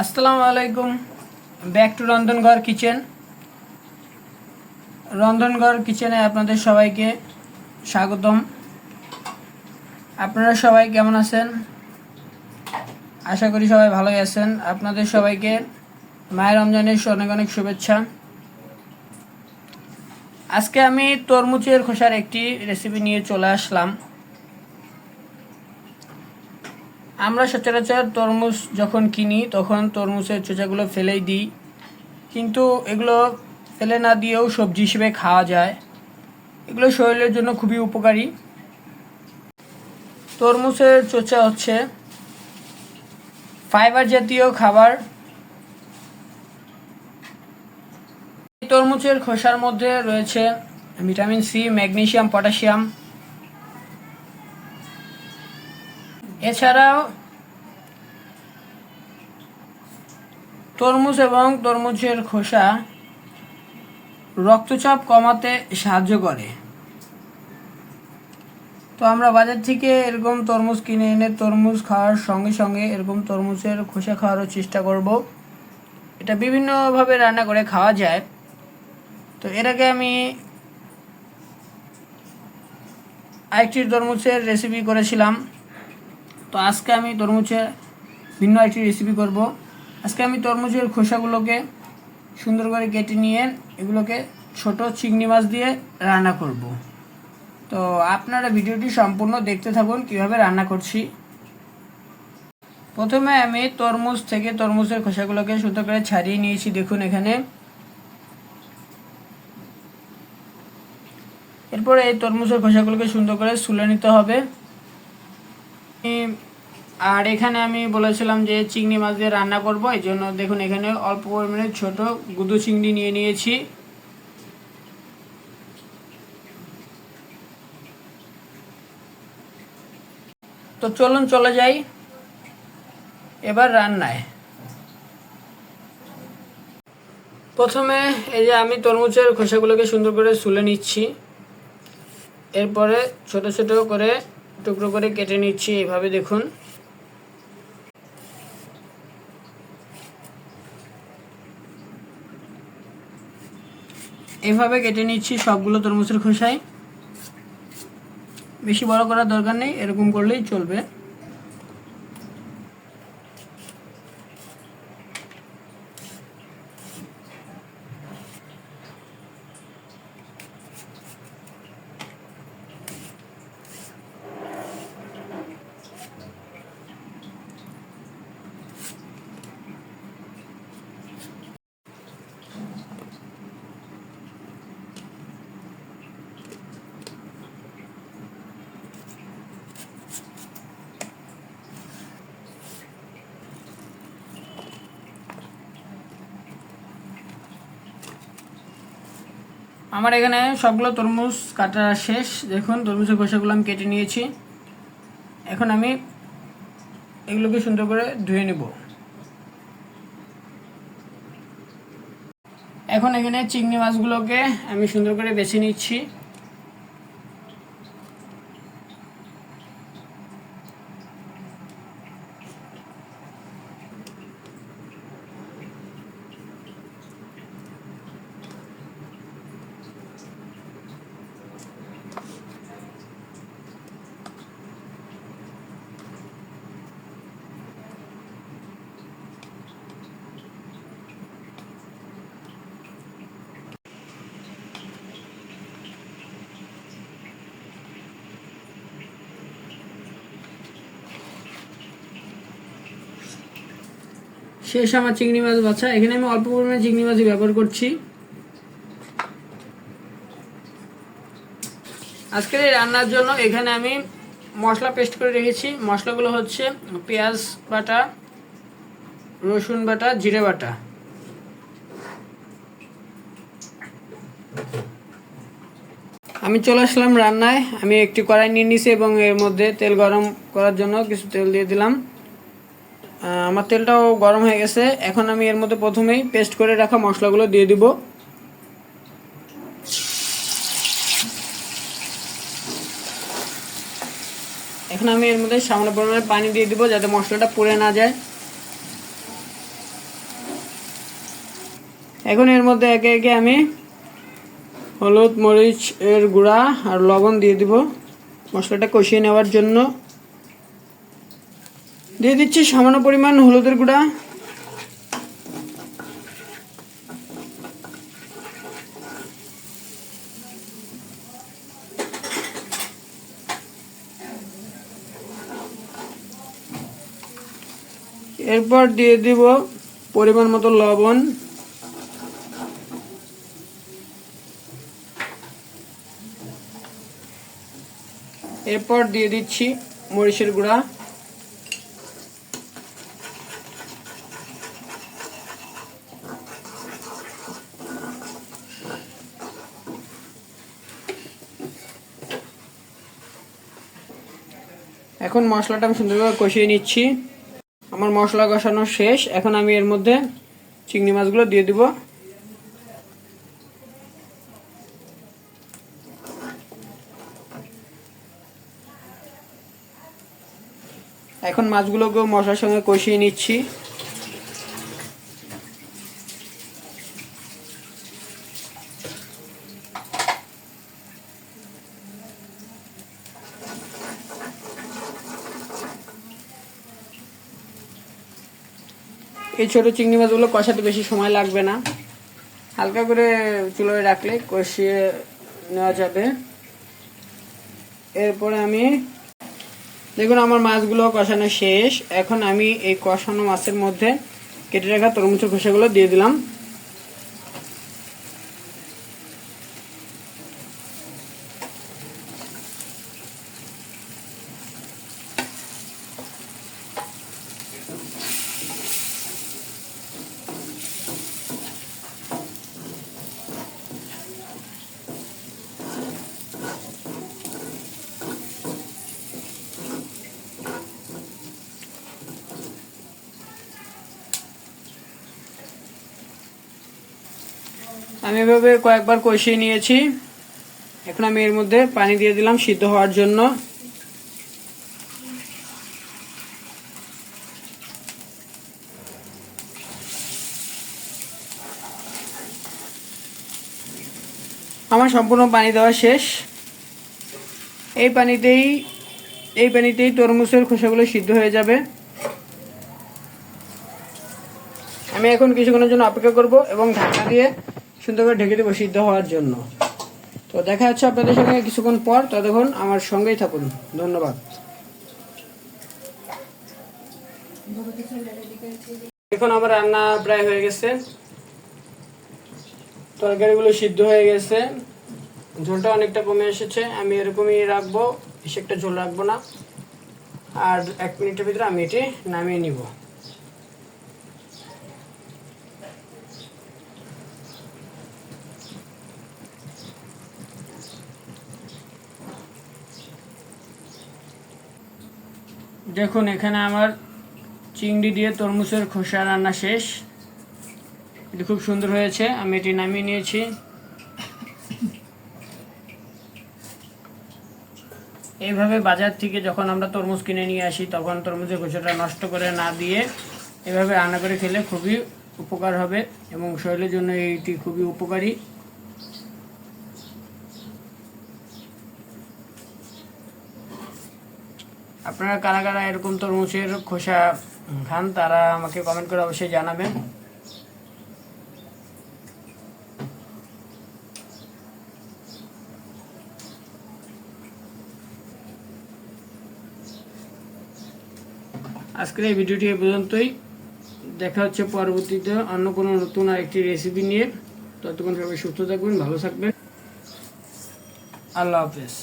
আসসালামু আলাইকুম। Back to Rondhonghor kitchen Rondhonghor কিচেনে আপনাদের সবাইকে স্বাগতম। আপনারা সবাই কেমন আছেন? আশা করি সবাই ভালোই আছেন। আপনাদের সবাইকে মায়ের রমজানের অনেক অনেক শুভেচ্ছা। আজকে আমি তরমুজের খোসার একটি রেসিপি নিয়ে চলে আসলাম। আমরা সচরাচর তরমুজ যখন কিনি, তখন তরমুজের চোচাগুলো ফেলেই দিই। কিন্তু এগুলো ফেলে না দিয়েও সবজি হিসেবে খাওয়া যায়। এগুলো শরীরের জন্য খুবই উপকারী। তরমুজের চোচা হচ্ছে ফাইবার জাতীয় খাবার। তরমুজের খোসার মধ্যে রয়েছে ভিটামিন সি ম্যাগনেশিয়াম পটাশিয়াম এছাড়াও তরমুজ এবং তরমুজের খোসা রক্তচাপ কমাতে সাহায্য করে। তো আমরা বাজার থেকে এরকম তরমুজ কিনে এনে তরমুজ খাওয়ার সঙ্গে সঙ্গে এরকম তরমুজের খোসা খাওয়ারও চেষ্টা করব। এটা বিভিন্নভাবে রান্না করে খাওয়া যায়। তো এর আগে আমি আরেকটি তরমুজের রেসিপি করেছিলাম। তো আজকে আমি তরমুজের ভিন্ন একটি রেসিপি করব। আজকে আমি তরমুজের খোসাগুলোকে সুন্দর করে কেটে নিয়ে এগুলোকে ছোট চিংড়ি মাছ দিয়ে রান্না করব। তো আপনারা ভিডিওটি সম্পূর্ণ দেখতে থাকুন, কীভাবে রান্না করছি। প্রথমে আমি তরমুজ থেকে তরমুজের খোসাগুলোকে সুন্দর করে ছাড়িয়ে নিয়েছি, দেখুন এখানে। এরপরে এই তরমুজের খোসাগুলোকে সুন্দর করে সুলে নিতে হবে। আর এখানে আমি বলেছিলাম যে চিংড়ি মাছ দিয়ে রান্না করব, এই জন্য দেখুন এখানে অল্প পরিমাণে ছোট গুদু চিংড়ি নিয়ে নিয়েছি। তো চলুন চলে যাই এবার রান্নায়। প্রথমে এই যে আমি তরমুজের খোসাগুলোকে সুন্দর করে সুলে নিচ্ছি। এরপরে ছোট ছোট করে টুকরো করে কেটে নিচ্ছি, এইভাবে দেখুন। এভাবে কেটে নিচ্ছি সবগুলো তরমুজের খোসায়। বেশি বড় করার দরকার নেই এরকম করলেই চলবে। আমার এখানে সবগুলো তরমুজ কাটা শেষ। দেখুন তরমুজের খোসাগুলো আমি কেটে নিয়েছি। এখন আমি এগুলোকে সুন্দর করে ধুয়ে নেব। এখন এখানে চিংড়ি মাছগুলোকে আমি সুন্দর করে বেছে নিচ্ছি। শেষ আমার চিংড়ি মাছ, বাছা। এখানে আমি অল্প পরিমাণে চিংড়ি মাছ ব্যবহার করছি। আজকের এই রান্নার জন্য এখানে আমি মশলা পেস্ট করে রেখেছি। মশলাগুলো হচ্ছে পেঁয়াজ বাটা, রসুন বাটা, জিরে বাটা। আমি চলে আসলাম রান্নায়। আমি একটি কড়াই নিয়ে নিছি এবং এর মধ্যে তেল গরম করার জন্য কিছু তেল দিয়ে দিলাম। আমার তেলটাও গরম হয়ে গেছে। এখন আমি এর মধ্যে প্রথমেই পেস্ট করে রাখা মশলাগুলো দিয়ে দিব। এখন আমি এর মধ্যে সামান্য পরিমাণে পানি দিয়ে দিব যাতে মশলাটা পুড়ে না যায়। এখন এর মধ্যে একে একে আমি হলুদ, মরিচ এর গুঁড়া আর লবণ দিয়ে দিব। মশলাটা কষিয়ে নেওয়ার জন্য। দিয়ে দিচ্ছি সামান্য পরিমাণ হলুদের গুঁড়া। এরপর দিয়ে দিব পরিমাণ মতো লবণ। এরপর দিয়ে দিচ্ছি মরিচের গুঁড়া। এখন মশলাটা আমি সুন্দরভাবে কষিয়ে নিচ্ছি। আমার মশলা কষানো শেষ। এখন আমি এর মধ্যে চিংড়ি মাছগুলো দিয়ে দিব। এখন মাছগুলোকেও মশলার সঙ্গে কষিয়ে নিচ্ছি। এই ছোট চিংড়ি মাছগুলো কষাতে বেশি সময় লাগবে না। হালকা করে চুলোয় রাখলে কষিয়ে নেওয়া যাবে। এরপরে আমি, দেখুন আমার মাছগুলো কষানো শেষ। এখন আমি এই কষানো মাছের মধ্যে কেটে রাখা তরমুজের খোসাগুলো দিয়ে দিলাম। আমি এভাবে কয়েকবার কষিয়ে নিয়েছি। এখন আমি এর মধ্যে পানি দিয়ে দিলাম সিদ্ধ হওয়ার জন্য। আমার সম্পূর্ণ পানি দেওয়া শেষ। এই পানিতেই এই পানিতেই তরমুজের খোসাগুলো সিদ্ধ হয়ে যাবে। আমি এখন কিছুক্ষণের জন্য অপেক্ষা করব এবং ঢাকা দিয়ে সুন্দর করে ঢেকে দেবো সিদ্ধ হওয়ার জন্য। তো দেখা যাচ্ছে আপনাদের সঙ্গে কিছুক্ষণ পর। ততক্ষণ আমার সঙ্গেই থাকুন। ধন্যবাদ। এখন আমার রান্না প্রায় হয়ে গেছে। তরকারিগুলো সিদ্ধ হয়ে গেছে। ঝোলটা অনেকটা কমে এসেছে। আমি এরকমই রাখব। বেশি একটা ঝোল রাখব না। আর এক মিনিটের ভিতরে আমি এটি নামিয়ে নিব। দেখুন, এখানে আমার চিংড়ি দিয়ে তরমুজের খোসা রান্না শেষ। এটি খুব সুন্দর হয়েছে, আমি এটি নামিয়ে নিয়েছি। এইভাবে বাজার থেকে যখন আমরা তরমুজ কিনে নিয়ে আসি, তখন তরমুজের খোসাটা নষ্ট করে না দিয়ে এভাবে রান্না করে খেলে খুবই উপকার হবে এবং শরীরের জন্য এইটি খুবই উপকারী। আপনারা কারা কারা এরকম তরমুজের খোসা খান, তারা আমাকে কমেন্ট করে অবশ্যই জানাবেন। আজকের এই ভিডিওটি এ পর্যন্তই। দেখা হচ্ছে পরবর্তীতে অন্য কোনো নতুন আরেকটি রেসিপি নিয়ে। ততক্ষণ সবাই সুস্থ থাকবেন, ভালো থাকবেন। আল্লাহ হাফেজ।